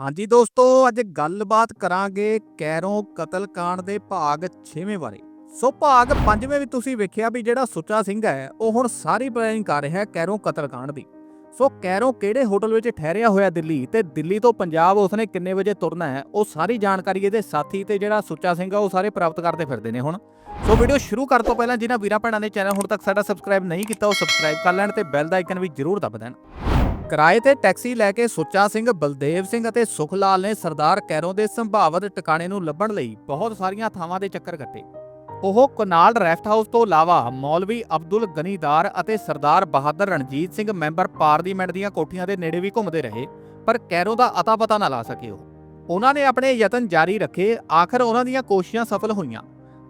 ਹਾਂਜੀ ਦੋਸਤੋ, ਅੱਜ ਗੱਲਬਾਤ ਕਰਾਂਗੇ ਕੈਰੋਂ ਕਤਲकांड ਦੇ ਭਾਗ 6ਵੇਂ ਬਾਰੇ। ਸੋ ਭਾਗ 5ਵੇਂ ਵੀ ਤੁਸੀਂ ਵੇਖਿਆ ਵੀ ਜਿਹੜਾ ਸੁੱਚਾ ਸਿੰਘ ਹੈ, ਉਹ ਹੁਣ ਸਾਰੀ ਪਲੈਨਿੰਗ ਕਰ ਰਿਹਾ ਹੈ ਕੈਰੋਂ ਕਤਲकांड ਦੀ। ਸੋ ਕੈਰੋਂ ਕਿਹੜੇ ਹੋਟਲ ਵਿੱਚ ਠਹਿਰਿਆ ਹੋਇਆ ਦਿੱਲੀ ਤੇ ਦਿੱਲੀ ਤੋਂ ਪੰਜਾਬ ਉਸਨੇ ਕਿੰਨੇ ਵਜੇ ਤੁਰਨਾ ਹੈ, ਉਹ ਸਾਰੀ ਜਾਣਕਾਰੀ ਇਹਦੇ ਸਾਥੀ ਤੇ ਜਿਹੜਾ ਸੁੱਚਾ ਸਿੰਘ ਆ, ਉਹ ਸਾਰੇ ਪ੍ਰਾਪਤ ਕਰਦੇ ਫਿਰਦੇ ਨੇ ਹੁਣ। ਸੋ ਵੀਡੀਓ ਸ਼ੁਰੂ ਕਰਨ ਤੋਂ ਪਹਿਲਾਂ ਜਿਨ੍ਹਾਂ ਵੀਰਾਂ ਭੈਣਾਂ ਨੇ ਚੈਨਲ ਹੁਣ ਤੱਕ ਸਾਡਾ ਸਬਸਕ੍ਰਾਈਬ ਨਹੀਂ ਕੀਤਾ, ਉਹ ਸਬਸਕ੍ਰਾਈਬ ਕਰ ਲੈਣ ਤੇ ਬੈਲ ਦਾ ਆਈਕਨ ਵੀ ਜ਼ਰੂਰ ਦਬਾ ਦੇਣ। ਕਿਰਾਏ ਤੇ ਟੈਕਸੀ ਲੈ ਕੇ ਸੁੱਚਾ ਸਿੰਘ, ਬਲਦੇਵ ਸਿੰਘ ਅਤੇ ਸੁਖਲਾਲ ਨੇ ਸਰਦਾਰ ਕੈਰੋਂ ਦੇ ਸੰਭਾਵਤ ਟਿਕਾਣੇ ਨੂੰ ਲੱਭਣ ਲਈ ਬਹੁਤ ਸਾਰੀਆਂ ਥਾਵਾਂ ਦੇ ਚੱਕਰ ਕੱਟੇ। ਉਹ ਕਨਾਲ ਰੈਸਟ ਹਾਊਸ ਤੋਂ ਇਲਾਵਾ ਮੌਲਵੀ ਅਬਦੁਲ ਗਨੀਦਾਰ ਅਤੇ ਸਰਦਾਰ ਬਹਾਦਰ ਰਣਜੀਤ ਸਿੰਘ ਮੈਂਬਰ ਪਾਰਲੀਮੈਂਟ ਦੀਆਂ ਕੋਠੀਆਂ ਦੇ ਨੇੜੇ ਵੀ ਘੁੰਮਦੇ ਰਹੇ, ਪਰ ਕੈਰੋਂ ਦਾ ਅਤਾ ਪਤਾ ਨਾ ਲਾ ਸਕੇ ਉਹ। ਉਹਨਾਂ ਨੇ ਆਪਣੇ ਯਤਨ ਜਾਰੀ ਰੱਖੇ, ਆਖਰ ਉਹਨਾਂ ਦੀਆਂ ਕੋਸ਼ਿਸ਼ਾਂ ਸਫਲ ਹੋਈਆਂ।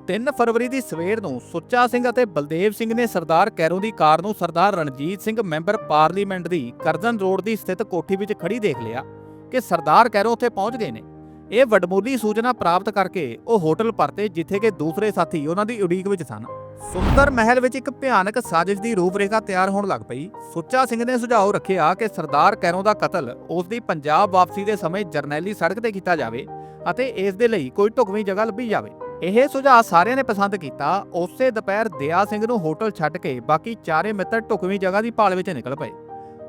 3 ਫਰਵਰੀ ਦੀ ਸਵੇਰ ਨੂੰ ਸੁੱਚਾ ਸਿੰਘ ਅਤੇ ਬਲਦੇਵ ਸਿੰਘ ਨੇ ਸਰਦਾਰ ਕੈਰੋਂ ਦੀ ਕਾਰ ਨੂੰ ਸਰਦਾਰ ਰਣਜੀਤ ਸਿੰਘ ਮੈਂਬਰ ਪਾਰਲੀਮੈਂਟ ਦੀ ਕਰਜ਼ਨ ਰੋਡ ਦੀ ਸਥਿਤ ਕੋਠੀ ਵਿੱਚ ਖੜੀ ਦੇਖ ਲਿਆ ਕਿ ਸਰਦਾਰ ਕੈਰੋਂ ਉੱਥੇ ਪਹੁੰਚ ਗਏ ਨੇ। ਇਹ ਵਡਮੂਲੀ ਸੂਚਨਾ ਪ੍ਰਾਪਤ ਕਰਕੇ ਉਹ ਹੋਟਲ ਪਰਤੇ ਜਿੱਥੇ ਕਿ ਦੂਸਰੇ ਸਾਥੀ ਉਹਨਾਂ ਦੀ ਉਡੀਕ ਵਿੱਚ ਸਨ। ਸੁੰਦਰ ਮਹਿਲ ਵਿੱਚ ਇੱਕ ਭਿਆਨਕ ਸਾਜ਼ਿਸ਼ ਦੀ ਰੂਪਰੇਖਾ ਤਿਆਰ ਹੋਣ ਲੱਗ ਪਈ। ਸੁੱਚਾ ਸਿੰਘ ਨੇ ਸੁਝਾਅ ਰੱਖਿਆ ਕਿ ਸਰਦਾਰ ਕੈਰੋਂ ਦਾ ਕਤਲ ਉਸ ਦੀ ਪੰਜਾਬ ਵਾਪਸੀ ਦੇ ਸਮੇਂ ਜਰਨੈਲੀ ਸੜਕ ਤੇ ਕੀਤਾ ਜਾਵੇ ਅਤੇ ਇਸ ਦੇ ਲਈ ਕੋਈ ਢੁਕਵੀਂ ਜਗ੍ਹਾ ਲੱਭੀ ਜਾਵੇ। ਇਹ ਸੁਝਾਅ ਸਾਰਿਆਂ ਨੇ ਪਸੰਦ ਕੀਤਾ। ਉਸੇ ਦੁਪਹਿਰ ਦਿਆ ਸਿੰਘ ਨੂੰ ਹੋਟਲ ਛੱਡ ਕੇ ਬਾਕੀ ਚਾਰੇ ਮਿੱਤਰ ਢੁਕਵੀਂ ਜਗ੍ਹਾ ਦੀ ਭਾਲ ਵਿੱਚ ਨਿਕਲ ਪਏ।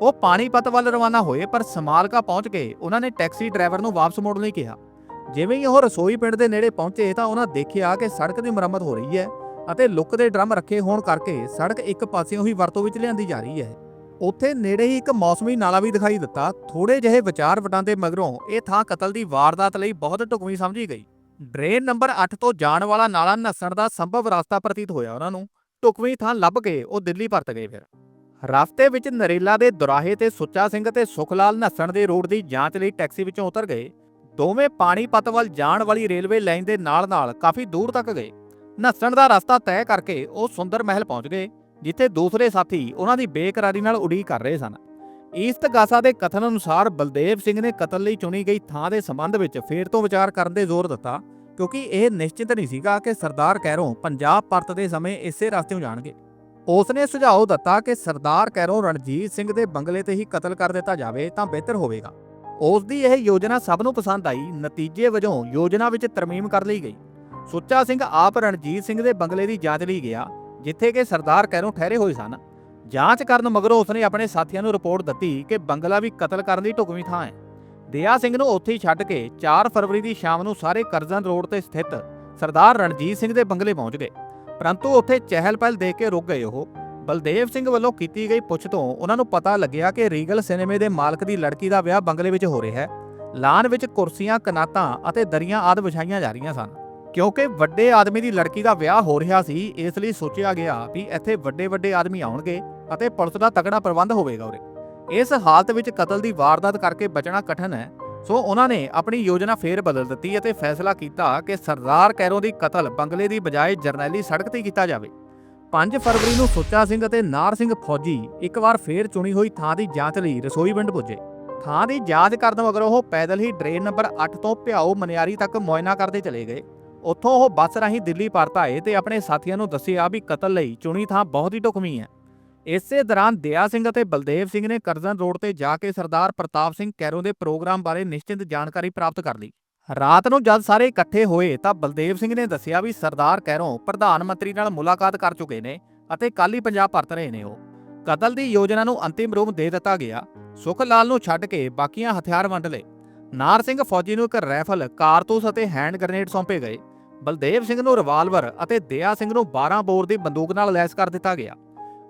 ਉਹ ਪਾਣੀਪਤ ਵੱਲ ਰਵਾਨਾ ਹੋਏ ਪਰ ਸਮਾਲਕਾ ਪਹੁੰਚ ਕੇ ਉਹਨਾਂ ਨੇ ਟੈਕਸੀ ਡਰਾਈਵਰ ਨੂੰ ਵਾਪਸ ਮੋੜਨ ਲਈ ਕਿਹਾ। ਜਿਵੇਂ ਹੀ ਉਹ ਰਸੋਈ ਪਿੰਡ ਦੇ ਨੇੜੇ ਪਹੁੰਚੇ ਤਾਂ ਉਹਨਾਂ ਦੇਖਿਆ ਕਿ ਸੜਕ ਦੀ ਮੁਰੰਮਤ ਹੋ ਰਹੀ ਹੈ ਅਤੇ ਲੁੱਕ ਦੇ ਡਰਮ ਰੱਖੇ ਹੋਣ ਕਰਕੇ ਸੜਕ ਇੱਕ ਪਾਸਿਓਂ ਹੀ ਵਰਤੋਂ ਵਿੱਚ ਲਿਆਂਦੀ ਜਾ ਰਹੀ ਹੈ। ਉੱਥੇ ਨੇੜੇ ਹੀ ਇੱਕ ਮੌਸਮੀ ਨਾਲਾ ਵੀ ਦਿਖਾਈ ਦਿੱਤਾ। ਥੋੜੇ ਜਿਹੇ ਵਿਚਾਰ ਵਟਾਂਦੇ ਮਗਰੋਂ ਇਹ ਥਾਂ ਕਤਲ ਦੀ ਵਾਰਦਾਤ ਲਈ ਬਹੁਤ ਢੁਕਵੀਂ ਸਮਝੀ ਗਈ। ਡਰੇਨ ਨੰਬਰ 8 ਤੋਂ ਜਾਣ ਵਾਲਾ ਨਾਲਾ ਨੱਸਣ ਦਾ ਸੰਭਵ ਰਸਤਾ ਪ੍ਰਤੀਤ ਹੋਇਆ ਉਹਨਾਂ ਨੂੰ। ਢੁਕਵੀਂ ਥਾਂ ਲੱਭ ਕੇ ਉਹ ਦਿੱਲੀ ਪਰਤ ਗਏ ਫਿਰ। ਰਸਤੇ ਵਿੱਚ ਨਰੇਲਾ ਦੇ ਦੁਰਾਹੇ ਤੇ ਸੁੱਚਾ ਸਿੰਘ ਤੇ ਸੁਖਲਾਲ ਨੱਸਣ ਦੇ ਰੋਡ ਦੀ ਜਾਂਚ ਲਈ ਟੈਕਸੀ ਵਿੱਚੋਂ ਉਤਰ ਗਏ। ਦੋਵੇਂ ਪਾਣੀਪਤ ਵੱਲ ਜਾਣ ਵਾਲੀ ਰੇਲਵੇ ਲਾਈਨ ਦੇ ਨਾਲ-ਨਾਲ ਕਾਫੀ ਦੂਰ ਤੱਕ ਗਏ। ਨੱਸਣ ਦਾ ਰਸਤਾ ਤੈਅ ਕਰਕੇ ਉਹ ਸੁੰਦਰ ਮਹਿਲ ਪਹੁੰਚ ਗਏ, ਜਿੱਥੇ ਦੂਸਰੇ ਸਾਥੀ ਉਹਨਾਂ ਦੀ ਬੇਕਰਾਰੀ ਨਾਲ ਉਡੀਕ ਕਰ ਰਹੇ ਸਨ। ਈਸਤ ਗਾਸਾ ਦੇ ਕਥਨ ਅਨੁਸਾਰ ਬਲਦੇਵ ਸਿੰਘ ਨੇ ਕਤਲ ਲਈ ਚੁਣੀ ਗਈ ਥਾਂ ਦੇ ਸੰਬੰਧ ਵਿੱਚ ਫੇਰ ਤੋਂ ਵਿਚਾਰ ਕਰਨ ਦੇ ਜ਼ੋਰ ਦਿੱਤਾ। ਕਿਉਂਕਿ ਇਹ ਨਿਸ਼ਚਿਤ ਨਹੀਂ ਸੀਗਾ ਕਿ ਸਰਦਾਰ ਕੈਰੋਂ ਪੰਜਾਬ ਪਰਤਦੇ ਸਮੇਂ ਇਸੇ ਰਸਤੇ ਨੂੰ ਜਾਣਗੇ। ਉਸ ਨੇ ਸੁਝਾਅ ਦਿੱਤਾ ਕਿ ਸਰਦਾਰ ਕੈਰੋਂ ਰਣਜੀਤ ਸਿੰਘ ਦੇ ਬੰਗਲੇ ਤੇ ਹੀ ਕਤਲ ਕਰ ਦਿੱਤਾ ਜਾਵੇ ਤਾਂ ਬਿਹਤਰ ਹੋਵੇਗਾ। ਉਸ ਦੀ ਇਹ ਯੋਜਨਾ ਸਭ ਨੂੰ ਪਸੰਦ ਆਈ, ਨਤੀਜੇ ਵਜੋਂ ਯੋਜਨਾ ਵਿੱਚ ਤਰਮੀਮ ਕਰ ਲਈ ਗਈ। ਸੁੱਚਾ ਸਿੰਘ ਆਪ ਰਣਜੀਤ ਸਿੰਘ ਦੇ ਬੰਗਲੇ ਦੀ ਜਾਂਚ ਲਈ ਗਿਆ, ਜਿੱਥੇ ਕਿ ਸਰਦਾਰ ਕੈਰੋਂ ਠਹਿਰੇ ਹੋਏ ਸਨ। ਜਾਂਚ ਕਰਨ ਮਗਰੋਂ ਉਸਨੇ ਆਪਣੇ ਸਾਥੀਆਂ ਨੂੰ ਰਿਪੋਰਟ ਦਿੱਤੀ ਕਿ ਬੰਗਲਾ ਵੀ ਕਤਲ ਕਰਨ ਦੀ ਢੁਕਵੀਂ ਥਾਂ ਹੈ। ਦਇਆ ਸਿੰਘ ਨੂੰ ਉੱਥੇ ਹੀ ਛੱਡ ਕੇ 4 ਫਰਵਰੀ ਦੀ ਸ਼ਾਮ ਨੂੰ ਸਾਰੇ ਕਰਜ਼ਨ ਰੋਡ ਤੇ ਸਥਿਤ ਸਰਦਾਰ ਰਣਜੀਤ ਸਿੰਘ ਦੇ ਬੰਗਲੇ ਪਹੁੰਚ ਗਏ। ਪਰੰਤੂ ਉੱਥੇ ਚਹਿਲ ਪਹਿਲ ਦੇਖ ਕੇ ਰੁਕ ਗਏ ਉਹ। ਬਲਦੇਵ ਸਿੰਘ ਵੱਲੋਂ ਕੀਤੀ ਗਈ ਪੁੱਛ ਤੋਂ ਉਹਨਾਂ ਨੂੰ ਪਤਾ ਲੱਗਿਆ ਕਿ ਰੀਗਲ ਸਿਨੇਮੇ ਦੇ ਮਾਲਕ ਦੀ ਲੜਕੀ ਦਾ ਵਿਆਹ ਬੰਗਲੇ ਵਿੱਚ ਹੋ ਰਿਹਾ ਹੈ। ਲਾਨ ਵਿੱਚ ਕੁਰਸੀਆਂ, ਕਨਾਤਾਂ ਅਤੇ ਦਰੀਆਂ ਆਦਿ ਵਿਛਾਈਆਂ ਜਾ ਰਹੀਆਂ ਸਨ। ਕਿਉਂਕਿ ਵੱਡੇ ਆਦਮੀ ਦੀ ਲੜਕੀ ਦਾ ਵਿਆਹ ਹੋ ਰਿਹਾ ਸੀ, ਇਸ ਲਈ ਸੋਚਿਆ ਗਿਆ ਵੀ ਇੱਥੇ ਵੱਡੇ ਵੱਡੇ ਆਦਮੀ ਆਉਣਗੇ ਅਤੇ ਪੁਲਿਸ ਦਾ ਤਕੜਾ ਪ੍ਰਬੰਧ ਹੋਵੇਗਾ ਉਰੇ। ਇਸ ਹਾਲਤ ਵਿੱਚ ਕਤਲ ਦੀ ਵਾਰਦਾਤ ਕਰਕੇ ਬਚਣਾ ਕਠਨ ਹੈ। ਸੋ ਉਹਨਾਂ ਨੇ ਆਪਣੀ ਯੋਜਨਾ ਫੇਰ ਬਦਲ ਦਿੱਤੀ ਅਤੇ ਫੈਸਲਾ ਕੀਤਾ ਕਿ ਸਰਦਾਰ ਕੈਰੋਂ ਦੀ ਕਤਲ ਬੰਗਲੇ ਦੀ ਬਜਾਏ ਜਰਨੈਲੀ ਸੜਕ ਤੇ ਕੀਤਾ ਜਾਵੇ। 5 ਫਰਵਰੀ ਨੂੰ ਸੁੱਚਾ ਸਿੰਘ ਅਤੇ ਨਾਰ ਸਿੰਘ ਫੌਜੀ ਇੱਕ ਵਾਰ ਫੇਰ ਚੁਣੀ ਹੋਈ ਥਾਂ ਦੀ ਜਾਂਚ ਲਈ ਰਸੋਈ ਪਿੰਡ ਪੁੱਜੇ। ਥਾਂ ਦੀ ਜਾਂਚ ਕਰਨ ਮਗਰੋਂ ਉਹ ਪੈਦਲ ਹੀ ਡਰੇਨ ਨੰਬਰ 8 ਤੋਂ ਭਿਆਓ ਮਨਿਆਰੀ ਤੱਕ ਮੁਆਇਨਾ ਕਰਦੇ ਚਲੇ ਗਏ। ਉੱਥੋਂ ਉਹ ਬੱਸ ਰਾਹੀਂ ਦਿੱਲੀ ਪਰਤ ਆਏ ਤੇ ਆਪਣੇ ਸਾਥੀਆਂ ਨੂੰ ਦੱਸਿਆ ਵੀ ਕਤਲ ਲਈ ਚੁਣੀ ਥਾਂ ਬਹੁਤ ਹੀ ਢੁਕਵੀਂ ਹੈ। ਇਸੇ ਦੌਰਾਨ ਦਇਆ ਸਿੰਘ ਅਤੇ ਬਲਦੇਵ ਸਿੰਘ ਨੇ ਕਰਜ਼ਨ ਰੋਡ ਤੇ ਜਾ ਕੇ ਸਰਦਾਰ ਪ੍ਰਤਾਪ ਸਿੰਘ ਕੈਰੋਂ ਦੇ ਪ੍ਰੋਗਰਾਮ ਬਾਰੇ ਨਿਸ਼ਚਿਤ ਜਾਣਕਾਰੀ ਪ੍ਰਾਪਤ ਕਰ ਲਈ। ਰਾਤ ਨੂੰ ਜਦ ਸਾਰੇ ਇਕੱਠੇ ਹੋਏ ਤਾਂ ਬਲਦੇਵ ਸਿੰਘ ਨੇ ਦੱਸਿਆ ਵੀ ਸਰਦਾਰ ਕੈਰੋਂ ਪ੍ਰਧਾਨ ਮੰਤਰੀ ਨਾਲ ਮੁਲਾਕਾਤ ਕਰ ਚੁੱਕੇ ਨੇ ਅਤੇ ਕੱਲ ਹੀ ਪੰਜਾਬ ਪਰਤ ਰਹੇ ਨੇ ਉਹ। ਕਤਲ ਦੀ ਯੋਜਨਾ ਨੂੰ ਅੰਤਿਮ ਰੂਪ ਦੇ ਦਿੱਤਾ ਗਿਆ। ਸੁਖ ਲਾਲ ਨੂੰ ਛੱਡ ਕੇ ਬਾਕੀਆਂ ਹਥਿਆਰ ਵੰਡ ਲਏ। ਨਾਰ ਸਿੰਘ ਫੌਜੀ ਨੂੰ ਇੱਕ ਰਾਈਫਲ ਕਾਰਤੂਸ ਅਤੇ ਹੈਂਡ ਗ੍ਰਨੇਡ ਸੌਂਪੇ ਗਏ। ਬਲਦੇਵ ਸਿੰਘ ਨੂੰ ਰਿਵਾਲਵਰ ਅਤੇ ਦਇਆ ਸਿੰਘ ਨੂੰ 12 ਬੋਰ ਦੀ ਬੰਦੂਕ ਨਾਲ ਲੈਸ ਕਰ ਦਿੱਤਾ ਗਿਆ।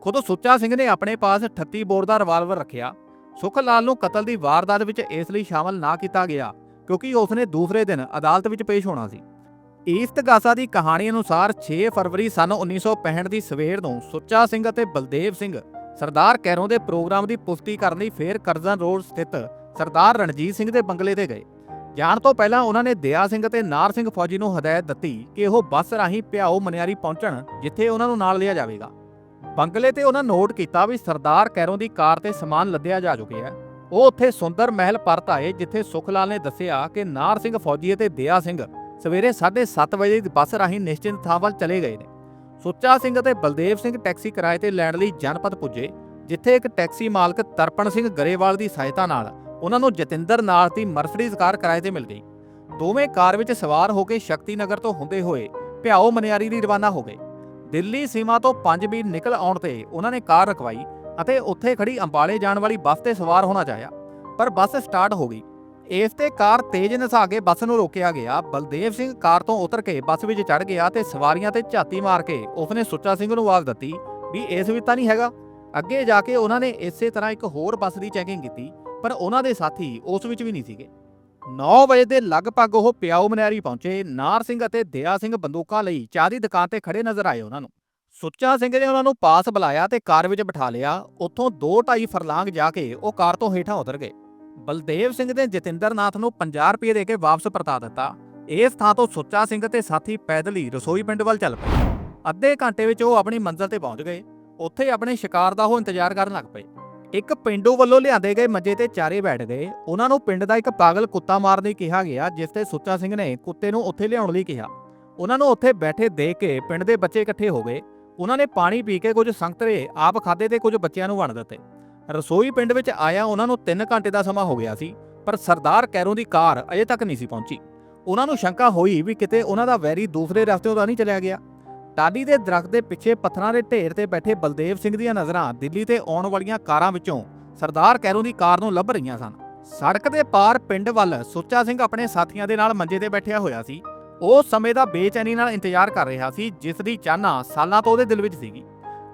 ਖੁਦ ਸੁੱਚਾ ਸਿੰਘ ਨੇ ਆਪਣੇ ਪਾਸ 38 ਬੋਰ ਦਾ ਰਿਵਾਲਵਰ ਰੱਖਿਆ। ਸੁਖ ਲਾਲ ਨੂੰ ਕਤਲ ਦੀ ਵਾਰਦਾਤ ਵਿੱਚ ਇਸ ਲਈ ਸ਼ਾਮਲ ਨਾ ਕੀਤਾ ਗਿਆ, ਕਿਉਂਕਿ ਉਸਨੇ ਦੂਸਰੇ ਦਿਨ ਅਦਾਲਤ ਵਿੱਚ ਪੇਸ਼ ਹੋਣਾ ਸੀ। ਈਸਟ ਗਾਸਾ ਦੀ ਕਹਾਣੀ ਅਨੁਸਾਰ 6 ਫਰਵਰੀ ਸਨ 1965 ਦੀ ਸਵੇਰ ਨੂੰ ਸੁੱਚਾ ਸਿੰਘ ਅਤੇ ਬਲਦੇਵ ਸਿੰਘ ਸਰਦਾਰ ਕੈਰੋਂ ਦੇ ਪ੍ਰੋਗਰਾਮ ਦੀ ਪੁਸ਼ਟੀ ਕਰਨ ਲਈ ਫੇਰ ਕਰਜ਼ਨ ਰੋਡ ਸਥਿਤ ਸਰਦਾਰ ਰਣਜੀਤ ਸਿੰਘ ਦੇ ਬੰਗਲੇ ਤੇ ਗਏ। ਜਾਣ ਤੋਂ ਪਹਿਲਾਂ ਉਹਨਾਂ ਨੇ ਦਿਆ ਸਿੰਘ ਅਤੇ ਨਾਰ ਸਿੰਘ ਫੌਜੀ ਨੂੰ ਹਦਾਇਤ ਦਿੱਤੀ ਕਿ ਉਹ ਬੱਸ ਰਾਹੀਂ ਭਿਆਓ ਮਨਿਆਰੀ ਪਹੁੰਚਣ, ਜਿੱਥੇ ਉਹਨਾਂ ਨੂੰ ਨਾਲ ਲਿਆ ਜਾਵੇਗਾ। ਬੰਗਲੇ ਤੇ ਉਹਨਾਂ ਨੋਟ ਕੀਤਾ ਵੀ ਸਰਦਾਰ ਕੈਰੋਂ ਦੀ ਕਾਰ ਤੇ ਸਮਾਨ ਲੱਦਿਆ ਜਾ ਚੁੱਕਿਆ ਹੈ। ਉਹ ਉੱਥੇ ਸੁੰਦਰ ਮਹਿਲ ਪਰਤ ਆਏ, ਜਿੱਥੇ ਸੁਖਲਾਲ ਨੇ ਦੱਸਿਆ ਕਿ ਨਾਰ ਸਿੰਘ ਫੌਜੀ ਅਤੇ ਦਿਆ ਸਿੰਘ ਸਵੇਰੇ 7:30 ਵਜੇ ਦੀ ਬੱਸ ਰਾਹੀਂ ਨਿਸ਼ਚਿਤ ਥਾਂ ਵੱਲ ਚਲੇ ਗਏ ਨੇ। ਸੁੱਚਾ ਸਿੰਘ ਅਤੇ ਬਲਦੇਵ ਸਿੰਘ ਟੈਕਸੀ ਕਿਰਾਏ ਤੇ ਲੈਣ ਲਈ ਜਨਪਦ ਪੁੱਜੇ, ਜਿੱਥੇ ਇੱਕ ਟੈਕਸੀ ਮਾਲਕ ਤਰਪਣ ਸਿੰਘ ਗਰੇਵਾਲ ਦੀ ਸਹਾਇਤਾ ਨਾਲ ਉਹਨਾਂ ਨੂੰ ਜਤਿੰਦਰ ਨਾਲ ਦੀ ਮਰਸੀਡੀਜ਼ ਕਾਰ ਕਿਰਾਏ ਤੇ ਮਿਲ ਗਈ। ਦੋਵੇਂ ਕਾਰ ਵਿੱਚ ਸਵਾਰ ਹੋ ਕੇ ਸ਼ਕਤੀ ਨਗਰ ਤੋਂ ਹੁੰਦੇ ਹੋਏ ਭਿਆਓ ਮਨਿਆਰੀ ਲਈ ਰਵਾਨਾ ਹੋ ਗਏ। ਦਿੱਲੀ ਸੀਮਾ ਤੋਂ 5 ਮੀਲ ਨਿਕਲ ਆਉਣ ਤੇ ਉਹਨਾਂ ਨੇ ਕਾਰ ਰਕਵਾਈ ਅਤੇ ਉੱਥੇ ਖੜੀ ਅੰਬਾਲੇ ਜਾਣ ਵਾਲੀ ਬੱਸ ਤੇ ਸਵਾਰ ਹੋਣਾ ਚਾਹਿਆ ਪਰ ਬੱਸ ਸਟਾਰਟ ਹੋ ਗਈ। ਇਸ ਤੇ ਕਾਰ ਤੇਜ਼ ਨਸਾ ਕੇ ਬੱਸ ਨੂੰ ਰੋਕਿਆ ਗਿਆ। ਬਲਦੇਵ ਸਿੰਘ ਕਾਰ ਤੋਂ ਉਤਰ ਕੇ ਬੱਸ ਵਿੱਚ ਚੜ ਗਿਆ ਤੇ ਸਵਾਰੀਆਂ ਤੇ ਝਾਤੀ ਮਾਰ ਕੇ ਉਸਨੇ ਸੁੱਚਾ ਸਿੰਘ ਨੂੰ ਆਵਾਜ਼ ਦਿੱਤੀ ਵੀ ਇਸ ਵਿੱਚ ਤਾਂ ਨਹੀਂ ਹੈਗਾ। ਅੱਗੇ ਜਾ ਕੇ ਉਹਨਾਂ ਨੇ ਇਸੇ ਤਰ੍ਹਾਂ ਇੱਕ ਹੋਰ ਬੱਸ ਦੀ ਚੈਕਿੰਗ ਕੀਤੀ, ਪਰ ਉਹਨਾਂ ਦੇ ਸਾਥੀ ਉਸ ਵਿੱਚ ਵੀ ਨਹੀਂ ਸੀਗੇ। 9 ਵਜੇ ਦੇ ਲਗਭਗ ਉਹ ਪਿਆਉ ਮਨਿਆਰੀ ਪਹੁੰਚੇ। ਨਾਰ ਸਿੰਘ ਅਤੇ ਦਇਆ ਸਿੰਘ ਬੰਦੂਕਾਂ ਲਈ ਚਾਹ ਦੀ ਦੁਕਾਨ ਤੇ ਖੜੇ ਨਜ਼ਰ ਆਏ ਉਹਨਾਂ ਨੂੰ। ਸੁੱਚਾ ਸਿੰਘ ਨੇ ਉਹਨਾਂ ਨੂੰ ਪਾਸ ਬੁਲਾਇਆ ਤੇ ਕਾਰ ਵਿੱਚ ਬਿਠਾ ਲਿਆ। ਉੱਥੋਂ 2.5 ਫਰਲਾਂਗ ਜਾ ਕੇ ਉਹ ਕਾਰ ਤੋਂ ਹੇਠਾਂ ਉਤਰ ਗਏ। ਬਲਦੇਵ ਸਿੰਘ ਨੇ ਜਤਿੰਦਰ ਨਾਥ ਨੂੰ 50 ਰੁਪਏ ਦੇ ਕੇ ਵਾਪਸ ਪਰਤਾ ਦਿੱਤਾ। ਇਸ ਥਾਂ ਤੋਂ ਸੁੱਚਾ ਸਿੰਘ ਤੇ ਸਾਥੀ ਪੈਦਲ ਹੀ ਰਸੋਈ ਪਿੰਡ ਵੱਲ ਚੱਲ ਪਏ। ਅੱਧੇ ਘੰਟੇ ਵਿੱਚ ਉਹ ਆਪਣੀ ਮੰਜ਼ਲ ਤੇ ਪਹੁੰਚ ਗਏ। ਉੱਥੇ ਆਪਣੇ ਸ਼ਿਕਾਰ ਦਾ ਉਹ ਇੰਤਜ਼ਾਰ ਕਰਨ ਲੱਗ ਪਏ। ਇੱਕ ਪਿੰਡੂ ਵੱਲੋਂ ਲਿਆਂਦੇ ਗਏ ਮੰਜੇ ਤੇ ਚਾਰੇ ਬੈਠ ਗਏ। ਉਹਨਾਂ ਨੂੰ ਪਿੰਡ ਦਾ ਇੱਕ ਪਾਗਲ ਕੁੱਤਾ ਮਾਰਨ ਲਈ ਕਿਹਾ ਗਿਆ, ਜਿਸ ਤੇ ਸੁੱਚਾ ਸਿੰਘ ਨੇ ਕੁੱਤੇ ਨੂੰ ਉੱਥੇ ਲਿਆਉਣ ਲਈ ਕਿਹਾ। ਉਹਨਾਂ ਨੂੰ ਉੱਥੇ ਬੈਠੇ ਦੇਖ ਕੇ ਪਿੰਡ ਦੇ ਬੱਚੇ ਇਕੱਠੇ ਹੋ ਗਏ। ਉਹਨਾਂ ਨੇ ਪਾਣੀ ਪੀ ਕੇ ਕੁਝ ਸੰਗਤਰੇ ਆਪ ਖਾਦੇ ਤੇ ਕੁਝ ਬੱਚਿਆਂ ਨੂੰ ਵੰਡ ਦਿੱਤੇ। ਰਸੋਈ ਪਿੰਡ ਵਿੱਚ ਆਇਆ ਉਹਨਾਂ ਨੂੰ 3 ਘੰਟੇ ਦਾ ਸਮਾਂ ਹੋ ਗਿਆ ਸੀ, ਪਰ ਸਰਦਾਰ ਕੈਰੋਂ ਦੀ ਕਾਰ ਅਜੇ ਤੱਕ ਨਹੀਂ ਸੀ ਪਹੁੰਚੀ। ਉਹਨਾਂ ਨੂੰ ਸ਼ੰਕਾ ਹੋਈ ਵੀ ਕਿਤੇ ਉਹਨਾਂ ਦਾ ਵੈਰੀ ਦੂਸਰੇ ਰਸਤਿਓਂ ਤਾਂ ਨਹੀਂ ਚਲਿਆ ਗਿਆ। ਟਾਡੀ ਦੇ ਦਰਖਤ ਦੇ ਪਿੱਛੇ ਪੱਥਰਾਂ ਦੇ ਢੇਰ ਤੇ ਬੈਠੇ ਬਲਦੇਵ ਸਿੰਘ ਦੀਆਂ ਨਜ਼ਰਾਂ ਦਿੱਲੀ ਤੇ ਆਉਣ ਵਾਲੀਆਂ ਕਾਰਾਂ ਵਿੱਚੋਂ ਸਰਦਾਰ ਕੈਰੋਂ ਦੀ ਕਾਰ ਨੂੰ ਲੱਭ ਰਹੀਆਂ ਸਨ। ਸੜਕ ਦੇ ਪਾਰ ਪਿੰਡ ਵੱਲ ਸੁੱਚਾ ਸਿੰਘ ਆਪਣੇ ਸਾਥੀਆਂ ਦੇ ਨਾਲ ਮੰਜੇ ਤੇ ਬੈਠਿਆ ਹੋਇਆ ਸੀ। ਉਹ ਸਮੇਂ ਦਾ ਬੇਚੈਨੀ ਨਾਲ ਇੰਤਜ਼ਾਰ ਕਰ ਰਿਹਾ ਸੀ, ਜਿਸ ਦੀ ਚਾਹਨਾ ਸਾਲਾਂ ਤੋਂ ਉਹਦੇ ਦਿਲ ਵਿੱਚ ਸੀਗੀ।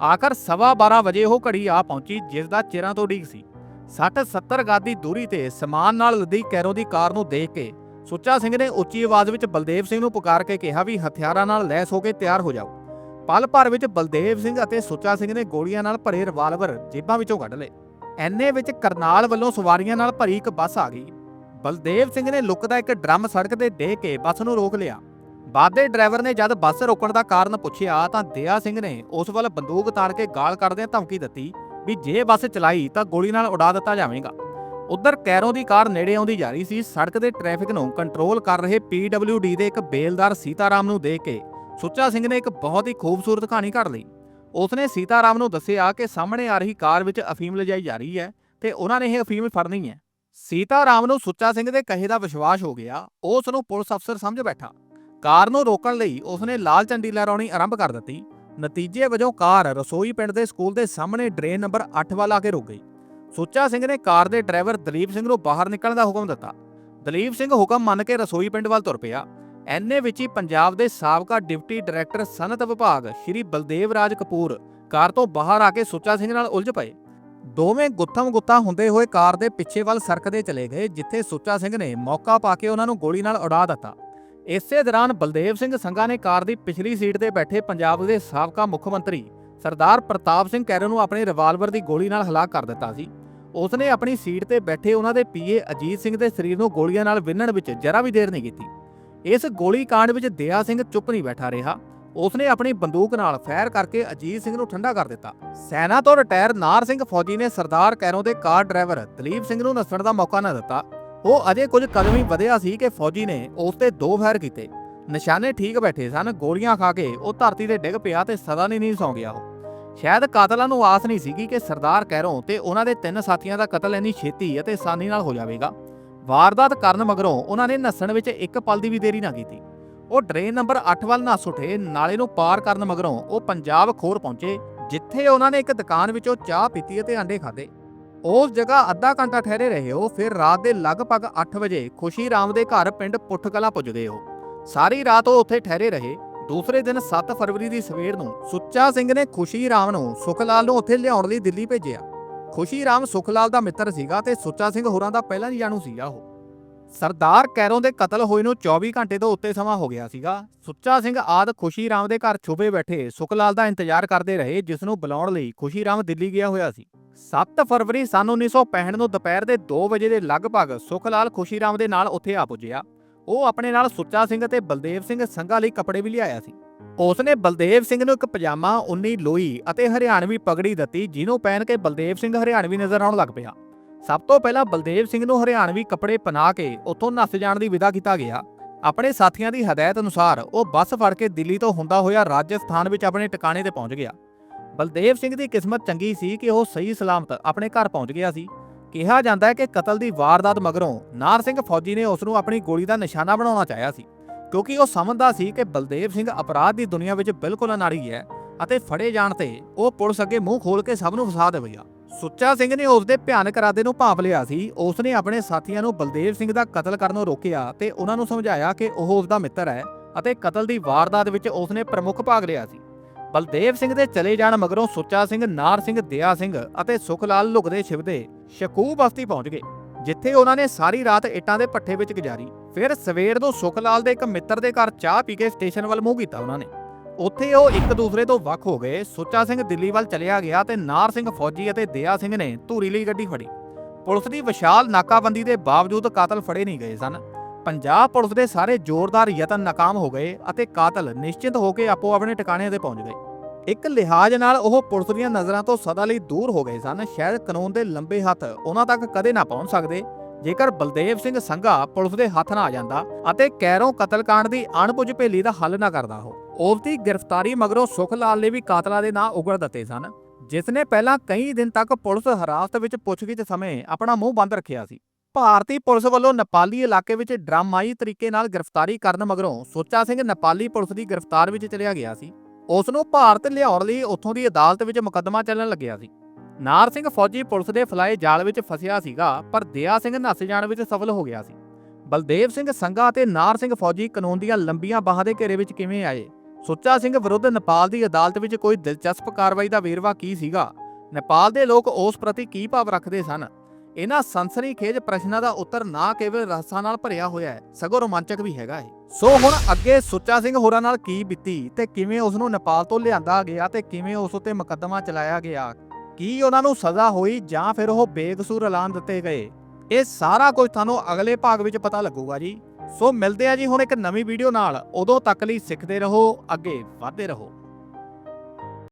ਆਖਰ ਸਵਾ 12 ਵਜੇ ਉਹ ਘੜੀ ਆ ਪਹੁੰਚੀ, ਜਿਸ ਦਾ ਚਿਰਾਂ ਤੋਂ ਉਡੀਕ ਸੀ। 60 70 ਗਜ਼ ਦੀ ਦੂਰੀ ਤੇ ਸਮਾਨ ਨਾਲ ਲੱਦੀ ਕੈਰੋਂ ਦੀ ਕਾਰ ਨੂੰ ਦੇਖ ਕੇ ਸੁੱਚਾ ਸਿੰਘ ਨੇ ਉੱਚੀ ਆਵਾਜ਼ ਵਿੱਚ ਬਲਦੇਵ ਸਿੰਘ ਨੂੰ ਪੁਕਾਰ ਕੇ ਕਿਹਾ ਵੀ ਹਥਿਆਰਾਂ ਨਾਲ ਲੈਸ ਹੋ ਕੇ ਤਿਆਰ ਹੋ ਜਾਓ। ਪਲ ਭਰ ਵਿੱਚ ਬਲਦੇਵ ਸਿੰਘ ਅਤੇ ਸੁੱਚਾ ਸਿੰਘ ਨੇ ਗੋਲੀਆਂ ਨਾਲ ਭਰੇ ਰਿਵਾਲਵਰ ਜੇਬਾਂ ਵਿੱਚੋਂ ਕੱਢ ਲਏ। ਐਨੇ ਵਿੱਚ ਕਰਨਾਲ ਵੱਲੋਂ ਸਵਾਰੀਆਂ ਨਾਲ ਭਰੀ ਇੱਕ ਬੱਸ ਆ ਗਈ। ਬਲਦੇਵ ਸਿੰਘ ਨੇ ਲੁੱਕ ਦਾ ਇੱਕ ਡਰਮ ਸੜਕ ਤੇ ਦੇ ਕੇ ਬੱਸ ਨੂੰ ਰੋਕ ਲਿਆ। ਬਾਅਦ ਡਰਾਈਵਰ ਨੇ ਜਦ ਬੱਸ ਰੋਕਣ ਦਾ ਕਾਰਨ ਪੁੱਛਿਆ ਤਾਂ ਦਿਆ ਸਿੰਘ ਨੇ ਉਸ ਵੱਲ ਬੰਦੂਕ ਤਾਰ ਕੇ ਗਾਲ ਕੱਢਦਿਆਂ ਧਮਕੀ ਦਿੱਤੀ ਵੀ ਜੇ ਬੱਸ ਚਲਾਈ ਤਾਂ ਗੋਲੀ ਨਾਲ ਉਡਾ ਦਿੱਤਾ ਜਾਵੇਗਾ। ਉਧਰ ਕੈਰੋਂ ਦੀ ਕਾਰ ਨੇੜੇ ਆਉਂਦੀ ਜਾ ਰਹੀ ਸੀ। ਸੜਕ ਦੇ ਟ੍ਰੈਫਿਕ ਨੂੰ ਕੰਟਰੋਲ ਕਰ ਰਹੇ PWD ਦੇ ਇੱਕ ਬੇਲਦਾਰ ਸੀਤਾਰਾਮ ਨੂੰ ਦੇਖ ਕੇ ਸੁੱਚਾ ਸਿੰਘ ਨੇ ਇੱਕ ਬਹੁਤ ਹੀ ਖੂਬਸੂਰਤ ਕਹਾਣੀ ਘੜ ਲਈ। ਉਸਨੇ ਸੀਤਾਰਾਮ ਨੂੰ ਦੱਸਿਆ ਕਿ ਸਾਹਮਣੇ ਆ ਰਹੀ ਕਾਰ ਵਿੱਚ ਅਫੀਮ ਲਿਜਾਈ ਜਾ ਰਹੀ ਹੈ ਤੇ ਉਹਨਾਂ ਨੇ ਇਹ ਅਫੀਮ ਫੜਨੀ ਹੈ। ਸੀਤਾਰਾਮ ਨੂੰ ਸੁੱਚਾ ਸਿੰਘ ਦੇ ਕਹੇ ਦਾ ਵਿਸ਼ਵਾਸ ਹੋ ਗਿਆ। ਉਹ ਉਸ ਨੂੰ ਪੁਲਿਸ ਅਫਸਰ ਸਮਝ ਬੈਠਾ। ਕਾਰ ਨੂੰ ਰੋਕਣ ਲਈ ਉਸਨੇ ਲਾਲ ਝੰਡੀ ਲਹਿਰਾਉਣੀ ਆਰੰਭ ਕਰ ਦਿੱਤੀ। ਨਤੀਜੇ ਵਜੋਂ ਕਾਰ ਰਸੋਈ ਪਿੰਡ ਦੇ ਸਕੂਲ ਦੇ ਸਾਹਮਣੇ ਡਰੇਨ ਨੰਬਰ 8 ਵੱਲ ਆ ਕੇ ਰੁਕ ਗਈ। ਸੁੱਚਾ ਸਿੰਘ ਨੇ ਕਾਰ ਦੇ ਡਰਾਈਵਰ ਦਲੀਪ ਸਿੰਘ ਨੂੰ ਬਾਹਰ ਨਿਕਲਣ ਦਾ ਹੁਕਮ ਦਿੱਤਾ। ਦਲੀਪ ਸਿੰਘ ਹੁਕਮ ਮੰਨ ਕੇ ਰਸੋਈ ਪਿੰਡ ਵੱਲ ਤੁਰ ਪਿਆ। ਐਨੇ ਵਿੱਚ ਹੀ ਪੰਜਾਬ ਦੇ ਸਾਬਕਾ ਡਿਪਟੀ ਡਾਇਰੈਕਟਰ ਸਨਅਤ ਵਿਭਾਗ ਸ਼੍ਰੀ ਬਲਦੇਵ ਰਾਜ ਕਪੂਰ ਕਾਰ ਤੋਂ ਬਾਹਰ ਆ ਕੇ ਸੁੱਚਾ ਸਿੰਘ ਨਾਲ ਉਲਝ ਪਏ। ਦੋਵੇਂ ਗੁੱਥਮ ਗੁੱਤਾ ਹੁੰਦੇ ਹੋਏ ਕਾਰ ਦੇ ਪਿੱਛੇ ਵੱਲ ਸਰਕਦੇ ਚਲੇ ਗਏ, ਜਿੱਥੇ ਸੁੱਚਾ ਸਿੰਘ ਨੇ ਮੌਕਾ ਪਾ ਕੇ ਉਹਨਾਂ ਨੂੰ ਗੋਲੀ ਨਾਲ ਉਡਾ ਦਿੱਤਾ। ਇਸੇ ਦੌਰਾਨ ਬਲਦੇਵ ਸਿੰਘ ਸੰਘਾ ਨੇ ਕਾਰ ਦੀ ਪਿਛਲੀ ਸੀਟ ਤੇ ਬੈਠੇ ਪੰਜਾਬ ਦੇ ਸਾਬਕਾ ਮੁੱਖ ਮੰਤਰੀ ਸਰਦਾਰ ਪ੍ਰਤਾਪ ਸਿੰਘ ਕੈਰੋਂ ਨੂੰ ਆਪਣੇ ਰਿਵਾਲਵਰ ਦੀ ਗੋਲੀ ਨਾਲ ਹਲਾਕ ਕਰ ਦਿੱਤਾ ਸੀ। ਉਸਨੇ ਆਪਣੀ ਸੀਟ ਤੇ ਬੈਠੇ ਉਹਨਾਂ ਦੇ ਪੀਏ ਅਜੀਤ ਸਿੰਘ ਦੇ ਸਰੀਰ ਨੂੰ ਗੋਲੀਆਂ ਨਾਲ ਵਿੰਨਣ ਵਿੱਚ ਜਰਾ ਵੀ ਦੇਰ ਨਹੀਂ ਕੀਤੀ। ਇਸ ਗੋਲੀ ਕਾਂਡ ਵਿੱਚ ਦਇਆ ਸਿੰਘ ਚੁੱਪ ਨਹੀਂ ਬੈਠਾ ਰਿਹਾ। ਉਸਨੇ ਆਪਣੀ ਬੰਦੂਕ ਨਾਲ ਫਾਇਰ ਕਰਕੇ ਅਜੀਤ ਸਿੰਘ ਨੂੰ ਠੰਡਾ ਕਰ ਦਿੱਤਾ। ਸੈਨਾ ਤੋਂ ਰਿਟਾਇਰ ਨਾਰ ਸਿੰਘ ਫੌਜੀ ਨੇ ਸਰਦਾਰ ਕੈਰੋਂ ਦੇ ਕਾਰ ਡਰਾਈਵਰ ਦਲੀਪ ਸਿੰਘ ਨੂੰ ਨੱਸਣ ਦਾ ਮੌਕਾ ਨਾ ਦਿੱਤਾ। ਉਹ ਅਜੇ ਕੁਝ ਕਦਮ ਹੀ ਵਧਿਆ ਸੀ ਕਿ ਫੌਜੀ ਨੇ ਉਸ ਤੇ ਦੋ ਫਾਇਰ ਕੀਤੇ। ਨਿਸ਼ਾਨੇ ਠੀਕ ਬੈਠੇ ਸਨ, ਗੋਲੀਆਂ ਖਾ ਕੇ ਉਹ ਧਰਤੀ ਤੇ ਡਿੱਗ ਪਿਆ ਤੇ ਸਦਾ ਨਹੀਂ ਨਹੀਂ ਸੌਂ ਗਿਆ ਉਹ। ਸ਼ਾਇਦ ਕਾਤਲਾਂ ਨੂੰ ਆਸ ਨਹੀਂ ਸੀਗੀ ਕਿ ਸਰਦਾਰ ਕੈਰੋਂ ਤੇ ਉਹਨਾਂ ਦੇ ਤਿੰਨ ਸਾਥੀਆਂ ਦਾ ਕਤਲ ਇੰਨੀ ਛੇਤੀ ਅਤੇ ਆਸਾਨੀ ਨਾਲ ਹੋ ਜਾਵੇਗਾ। ਵਾਰਦਾਤ ਕਰਨ ਮਗਰੋਂ ਉਹਨਾਂ ਨੇ ਨੱਸਣ ਵਿੱਚ ਇੱਕ ਪਲ ਦੀ ਵੀ ਦੇਰੀ ਨਾ ਕੀਤੀ। ਉਹ ਡਰੇਨ ਨੰਬਰ 8 ਵੱਲ ਨੱਸ ਉੱਠੇ, ਨਾਲੇ ਨੂੰ ਪਾਰ ਕਰਨ ਮਗਰੋਂ ਉਹ ਪੰਜਾਬ ਖੋਰ ਪਹੁੰਚੇ, ਜਿੱਥੇ ਉਹਨਾਂ ਨੇ ਇੱਕ ਦੁਕਾਨ ਵਿੱਚੋਂ ਚਾਹ ਪੀਤੀ ਅਤੇ ਆਂਡੇ ਖਾਦੇ ਉਸ ਜਗ੍ਹਾ ਅੱਧਾ ਘੰਟਾ ਠਹਿਰੇ ਰਹੇ ਹੋ ਫਿਰ ਰਾਤ ਦੇ ਲਗਭਗ 8 ਵਜੇ ਖੁਸ਼ੀ ਰਾਮ ਦੇ ਘਰ ਪਿੰਡ ਪੁੱਠਕਲਾ ਪੁੱਜਦੇ ਹੋ ਸਾਰੀ ਰਾਤ ਉਹ ਉੱਥੇ ਠਹਿਰੇ ਰਹੇ। ਦੂਸਰੇ ਦਿਨ 7 ਫਰਵਰੀ ਦੀ ਸਵੇਰ ਨੂੰ ਸੁੱਚਾ ਸਿੰਘ ਨੇ ਖੁਸ਼ੀ ਰਾਮ ਨੂੰ ਸੁਖਲਾਲ ਨੂੰ ਉੱਥੇ ਲਿਆਉਣ ਲਈ ਦਿੱਲੀ ਭੇਜਿਆ। ਖੁਸ਼ੀ ਰਾਮ ਸੁਖਲਾਲ ਦਾ ਮਿੱਤਰ ਸੀਗਾ ਤੇ ਸੁੱਚਾ ਸਿੰਘ ਹੋਰਾਂ ਦਾ ਪਹਿਲਾਂ ਹੀ ਜਾਣੂ ਸੀਗਾ ਉਹ। ਸਰਦਾਰ ਕੈਰੋਂ ਦੇ ਕਤਲ ਹੋਏ ਨੂੰ 24 ਘੰਟੇ ਤੋਂ ਉੱਤੇ ਸਮਾਂ ਹੋ ਗਿਆ ਸੀਗਾ। ਸੁੱਚਾ ਸਿੰਘ ਆਦ ਖੁਸ਼ੀ ਰਾਮ ਦੇ ਘਰ ਛੁਪੇ ਬੈਠੇ ਸੁਖਲਾਲ ਦਾ ਇੰਤਜ਼ਾਰ ਕਰਦੇ ਰਹੇ, ਜਿਸ ਨੂੰ ਬੁਲਾਉਣ ਲਈ ਖੁਸ਼ੀ ਰਾਮ ਦਿੱਲੀ ਗਿਆ ਹੋਇਆ ਸੀ। 7 ਫਰਵਰੀ ਸਨ 1965 ਨੂੰ ਦੁਪਹਿਰ ਦੇ 2 ਵਜੇ ਦੇ ਲਗਭਗ ਸੁਖਲਾਲ ਖੁਸ਼ੀ ਰਾਮ ਦੇ ਨਾਲ ਉੱਥੇ ਆ ਪੁੱਜਿਆ। ਉਹ ਆਪਣੇ ਨਾਲ ਸੁੱਚਾ ਸਿੰਘ ਅਤੇ ਬਲਦੇਵ ਸਿੰਘ ਸੰਘਾ ਲਈ ਕੱਪੜੇ ਵੀ ਲਿਆਇਆ ਸੀ। ਉਸਨੇ ਬਲਦੇਵ ਸਿੰਘ ਨੂੰ ਇੱਕ ਪਜਾਮਾ 19 ਲੋਈ ਅਤੇ ਹਰਿਆਣਵੀ ਪਗੜੀ ਦਿੱਤੀ, ਜਿਹਨੂੰ ਪਹਿਨ ਕੇ ਬਲਦੇਵ ਸਿੰਘ ਹਰਿਆਣਵੀ ਨਜ਼ਰ ਆਉਣ ਲੱਗ ਪਿਆ। ਸਭ ਤੋਂ ਪਹਿਲਾਂ ਬਲਦੇਵ ਸਿੰਘ ਨੂੰ ਹਰਿਆਣਵੀ ਕੱਪੜੇ ਪਨਾ ਕੇ ਉੱਥੋਂ ਨੱਸ ਜਾਣ ਦੀ ਵਿਦਾ ਕੀਤਾ ਗਿਆ। ਆਪਣੇ ਸਾਥੀਆਂ ਦੀ ਹਦਾਇਤ ਅਨੁਸਾਰ ਉਹ ਬੱਸ ਫੜ ਕੇ ਦਿੱਲੀ ਤੋਂ ਹੁੰਦਾ ਹੋਇਆ ਰਾਜਸਥਾਨ ਵਿੱਚ ਆਪਣੇ ਟਿਕਾਣੇ ਤੇ ਪਹੁੰਚ ਗਿਆ। ਬਲਦੇਵ ਸਿੰਘ ਦੀ ਕਿਸਮਤ ਚੰਗੀ ਸੀ ਕਿ ਉਹ ਸਹੀ ਸਲਾਮਤ ਆਪਣੇ ਘਰ ਪਹੁੰਚ ਗਿਆ ਸੀ। ਕਿਹਾ ਜਾਂਦਾ ਹੈ ਕਿ ਕਤਲ ਦੀ ਵਾਰਦਾਤ ਮਗਰੋਂ ਨਾਰ ਸਿੰਘ ਫੌਜੀ ਨੇ ਉਸ ਨੂੰ ਆਪਣੀ ਗੋਲੀ ਦਾ ਨਿਸ਼ਾਨਾ ਬਣਾਉਣਾ ਚਾਹਿਆ ਸੀ, ਕਿਉਂਕਿ ਉਹ ਸਮਝਦਾ ਸੀ ਕਿ ਬਲਦੇਵ ਸਿੰਘ ਅਪਰਾਧ ਦੀ ਦੁਨੀਆ ਵਿੱਚ ਬਿਲਕੁਲ ਅਨਾੜੀ ਹੈ ਅਤੇ ਫੜੇ ਜਾਣ ਤੇ ਉਹ ਪੁਲਿਸ ਅੱਗੇ ਮੂੰਹ ਖੋਲ ਕੇ ਸਭ ਨੂੰ ਫਸਾ ਦੇਵੇਗਾ ਸੁੱਚਾ ਸਿੰਘ ਨੇ ਉਸ ਦੇ ਭਿਆਨਕ ਇਰਾਦੇ ਨੂੰ ਭਾਂਪ ਲਿਆ ਸੀ ਉਸ ਨੇ ਆਪਣੇ ਸਾਥੀਆਂ ਨੂੰ ਬਲਦੇਵ ਸਿੰਘ ਦਾ ਕਤਲ ਕਰਨੋਂ ਰੋਕਿਆ ਤੇ ਉਹਨਾਂ ਨੂੰ ਸਮਝਾਇਆ ਕਿ ਉਹ ਉਸ ਦਾ ਮਿੱਤਰ ਹੈ ਅਤੇ ਕਤਲ ਦੀ ਵਾਰਦਾਤ ਵਿੱਚ ਉਸ ਨੇ ਪ੍ਰਮੁੱਖ ਭਾਗ ਲਿਆ ਸੀ। ਬਲਦੇਵ ਸਿੰਘ ਦੇ ਚਲੇ ਜਾਣ ਮਗਰੋਂ ਸੁੱਚਾ ਸਿੰਘ, ਨਾਰ ਸਿੰਘ, ਦਿਆ ਸਿੰਘ ਅਤੇ ਸੁਖਲਾਲ ਲੁਕਦੇ ਛਿਵਦੇ ਸ਼ਕੂ ਬਸਤੀ ਪਹੁੰਚ ਗਏ, ਜਿੱਥੇ ਉਹਨਾਂ ਨੇ ਸਾਰੀ ਰਾਤ ਇੱਟਾਂ ਦੇ ਪੱਠੇ ਵਿੱਚ ਗੁਜ਼ਾਰੀ। ਫਿਰ ਸਵੇਰ ਨੂੰ ਸੁਖਲਾਲ ਦੇ ਇੱਕ ਮਿੱਤਰ ਦੇ ਘਰ ਚਾਹ ਪੀ ਕੇ ਸਟੇਸ਼ਨ ਵੱਲ ਮੂੰਹ ਕੀਤਾ ਉਹਨਾਂ ਨੇ। ਉੱਥੇ ਉਹ ਇੱਕ ਦੂਸਰੇ ਤੋਂ ਵੱਖ ਹੋ ਗਏ, ਸੁੱਚਾ ਸਿੰਘ ਦਿੱਲੀ ਵੱਲ ਚਲਿਆ ਗਿਆ ਤੇ ਨਾਰ ਸਿੰਘ ਫੌਜੀ ਅਤੇ ਦਿਆ ਸਿੰਘ ਨੇ ਧੂਰੀ ਲਈ ਗੱਡੀ ਫੜੀ। ਪੁਲਿਸ ਦੀ ਵਿਸ਼ਾਲ ਨਾਕਾਬੰਦੀ ਦੇ ਬਾਵਜੂਦ ਕਾਤਲ ਫੜੇ ਨਹੀਂ ਗਏ ਸਨ। ਪੰਜਾਬ ਪੁਲਿਸ ਦੇ ਸਾਰੇ ਜ਼ੋਰਦਾਰ ਯਤਨ ਨਾਕਾਮ ਹੋ ਗਏ ਅਤੇ ਕਾਤਲ ਨਿਸ਼ਚਿਤ ਹੋ ਕੇ ਆਪੋ ਆਪਣੇ ਟਿਕਾਣੇ ਤੇ ਪਹੁੰਚ ਗਏ। ਇੱਕ ਲਿਹਾਜ਼ ਨਾਲ ਉਹ ਪੁਲਿਸ ਦੀਆਂ ਨਜ਼ਰਾਂ ਤੋਂ ਸਦਾ ਲਈ ਦੂਰ ਹੋ ਗਏ ਸਨ। ਸ਼ਾਇਦ ਕਾਨੂੰਨ ਦੇ ਲੰਬੇ ਹੱਥ ਉਹਨਾਂ ਤੱਕ ਕਦੇ ਨਾ ਪਹੁੰਚ ਸਕਦੇ। ਜੇਕਰ ਬਲਦੇਵ ਸਿੰਘ ਸੰਘਾ ਪੁਲਿਸ ਦੇ ਹੱਥ ਨਾ ਆ ਜਾਂਦਾ ਅਤੇ ਕੈਰੋਂ ਕਤਲकांड ਦੀ ਅਣਬੁੱਝ ਭੇਲੀ ਦਾ ਹੱਲ ਨਾ ਕਰਦਾ ਹੋ ਉਸ ਦੀ ਗ੍ਰਿਫਤਾਰੀ ਮਗਰੋਂ ਸੁਖ ਲਾਲ ਨੇ ਵੀ ਕਾਤਲਾਂ ਦੇ ਨਾਂ ਉਗੜ ਦਿੱਤੇ ਸਨ, ਜਿਸ ਨੇ ਪਹਿਲਾਂ ਕਈ ਦਿਨ ਤੱਕ ਪੁਲਿਸ ਹਿਰਾਸਤ ਵਿੱਚ ਪੁੱਛਗਿੱਛ ਸਮੇਂ ਆਪਣਾ ਮੂੰਹ ਬੰਦ ਰੱਖਿਆ ਸੀ। ਭਾਰਤੀ ਪੁਲਿਸ ਵੱਲੋਂ ਨੇਪਾਲੀ ਇਲਾਕੇ ਵਿੱਚ ਡਰਾਮਾਈ ਤਰੀਕੇ ਨਾਲ ਗ੍ਰਿਫਤਾਰੀ ਕਰਨ ਮਗਰੋਂ ਸੁੱਚਾ ਸਿੰਘ ਨੇਪਾਲੀ ਪੁਲਿਸ ਦੀ ਗ੍ਰਿਫਤਾਰ ਵਿੱਚ ਚਲਿਆ ਗਿਆ ਸੀ। ਉਸ ਨੂੰ ਭਾਰਤ ਲਿਆਉਣ ਲਈ ਉੱਥੋਂ ਦੀ ਅਦਾਲਤ ਵਿੱਚ ਮੁਕੱਦਮਾ ਚੱਲਣ ਲੱਗਿਆ ਸੀ। ਨਾਰ ਸਿੰਘ ਫੌਜੀ ਪੁਲਿਸ ਦੇ ਫਲਾਏ ਜਾਲ ਵਿੱਚ ਫਸਿਆ ਸੀਗਾ, ਪਰ ਦਿਆ ਸਿੰਘ ਨੱਸ ਜਾਣ ਵਿੱਚ ਸਫਲ ਹੋ ਗਿਆ ਸੀ। ਬਲਦੇਵ ਸਿੰਘ ਸੰਘਾ ਅਤੇ ਨਾਰ ਸਿੰਘ ਫੌਜੀ ਕਾਨੂੰਨ ਦੀਆਂ ਲੰਬੀਆਂ ਬਾਹਾਂ ਦੇ ਘੇਰੇ ਵਿੱਚ ਕਿਵੇਂ ਆਏ? ਸੁੱਚਾ ਸਿੰਘ ਵਿਰੁੱਧ ਨੇਪਾਲ ਦੀ ਅਦਾਲਤ ਵਿੱਚ ਕੋਈ ਦਿਲਚਸਪ ਕਾਰਵਾਈ ਦਾ ਵੇਰਵਾ ਕੀ ਸੀਗਾ? ਨੇਪਾਲ ਦੇ ਲੋਕ ਉਸ ਪ੍ਰਤੀ ਕੀ ਭਾਵ ਰੱਖਦੇ ਸਨ? ਇਹਨਾਂ ਸਨਸਨੀਖੇਜ ਪ੍ਰਸ਼ਨਾਂ ਦਾ ਉੱਤਰ ਨਾ ਕੇਵਲ ਰਹੱਸਾਂ ਨਾਲ ਭਰਿਆ ਹੋਇਆ ਹੈ, ਸਗੋਂ ਰੋਮਾਂਚਕ ਵੀ ਹੈਗਾ ਹੈ ਸੋ ਹੁਣ ਅੱਗੇ ਸੁੱਚਾ ਸਿੰਘ ਹੋਰਾਂ ਨਾਲ ਕੀ ਬੀਤੀ ਤੇ ਕਿਵੇਂ ਉਸ ਨੂੰ ਨੇਪਾਲ ਤੋਂ ਲਿਆਂਦਾ ਗਿਆ ਤੇ ਕਿਵੇਂ ਉਸ ਉੱਤੇ ਮੁਕੱਦਮਾ ਚਲਾਇਆ ਗਿਆ, ਕੀ ਉਹਨਾਂ ਨੂੰ ਸਜ਼ਾ ਹੋਈ ਜਾਂ ਫਿਰ ਉਹ ਬੇਕਸੂਰ ਐਲਾਨ ਦਿੱਤੇ ਗਏ, ਇਹ ਸਾਰਾ ਕੁਝ ਤੁਹਾਨੂੰ ਅਗਲੇ ਭਾਗ ਵਿੱਚ ਪਤਾ ਲੱਗੂਗਾ ਜੀ। ਸੋ ਮਿਲਦੇ ਆ ਜੀ ਹੁਣ ਇੱਕ ਨਵੀਂ ਵੀਡੀਓ ਨਾਲ। ਉਦੋਂ ਤੱਕ ਲਈ ਸਿੱਖਦੇ ਰਹੋ, ਅੱਗੇ ਵਧਦੇ ਰਹੋ।